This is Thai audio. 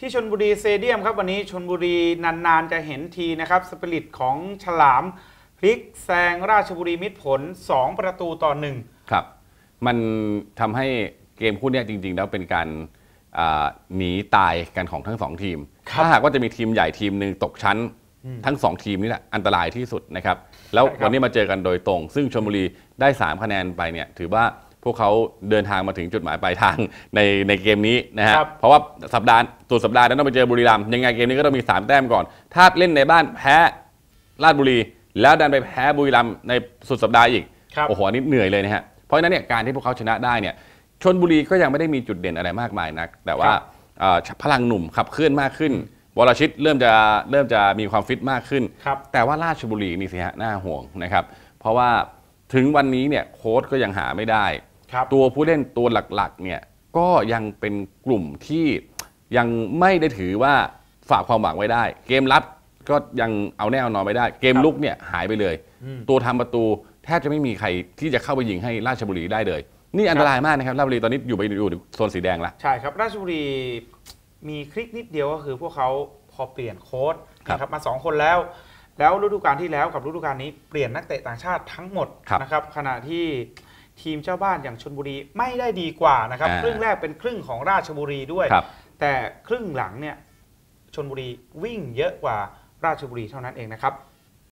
ที่ชนบุรีสเตเดียมครับวันนี้ชนบุรีนานๆจะเห็นทีนะครับสปิริตของฉลามพลิกแซงราชบุรีมิตรผล 2 ประตูต่อหนึ่งครับ มันทำให้เกมคู่เนี้ยจริง ๆ แล้วเป็นการอ่าหนีตายกันของทั้งสองทีม ถ้าหากว่าจะมีทีมใหญ่ทีมหนึ่งตกชั้น ทั้งสองทีมนี่แหละอันตรายที่สุดนะครับ แล้วใช่ครับวันนี้มาเจอกันโดยตรง ซึ่งชลบุรีได้ 3 คะแนนไปเนี่ยถือว่า พวกเขาเดินทางมาถึงจุดหมายปลายทางในในเกมนี้นะฮะครับเพราะว่าสัปดาห์ตัวสัปดาห์นั้นต้องไปเจอบุรีรัมย์ยังไงเกมนี้ก็ต้องมี 3 แต้มก่อน ถ้าเล่นในบ้านแพ้ราชบุรี แล้วดันไปแพ้บุรีรัมย์ในสุดสัปดาห์อีกครับโอ้โหอันนี้เหนื่อยเลยนะฮะเพราะฉะนั้นเนี่ยการที่พวกเขาชนะได้เนี่ยชนบุรีก็ยังไม่ได้มีจุดเด่นอะไรมากมายนัก แต่ว่าครับเอ่อพลังหนุ่มขับเคลื่อนมากขึ้นวรชิตเริ่มจะเริ่มจะมีความฟิตมากขึ้นครับแต่ว่าราชบุรีนี่สิฮะน่าห่วงนะครับ เพราะว่าถึงวันนี้เนี่ยโค้ชก็ยังหาไม่ได้ครับ ตัวผู้เล่นตัวหลักๆเนี่ยก็ยังเป็นกลุ่มที่ยังไม่ได้ถือว่าฝากความหวังไว้ได้ เกมรับก็ยังเอาแน่เอานอนไม่ได้ เกมครับลุกเนี่ยหายไปเลยอืมตัวทำประตูแทบจะไม่มีใครที่จะเข้าไปยิงให้ราชบุรีได้เลย นี่อันตรายมากนะครับราชบุรีตอนนี้อยู่ไปอยู่โซนสีแดงละใช่ครับราชบุรีมีคลิกนิดเดียวก็คือพวกเขาพอเปลี่ยนโค้ดครับนะครับมาสองคนแล้ว แล้วฤดูกาลที่แล้วกับฤดูกาลนี้เปลี่ยนนักเตะต่างชาติทั้งหมดครับนะครับขณะที่ ทีมเจ้าบ้านอย่างชนบุรีไม่ได้ดีกว่านะครับอ่าครึ่งแรกเป็นครึ่งของราชบุรีด้วยครับแต่ครึ่งหลังเนี่ยชนบุรีวิ่งเยอะกว่าราชบุรีเท่านั้นเองนะครับ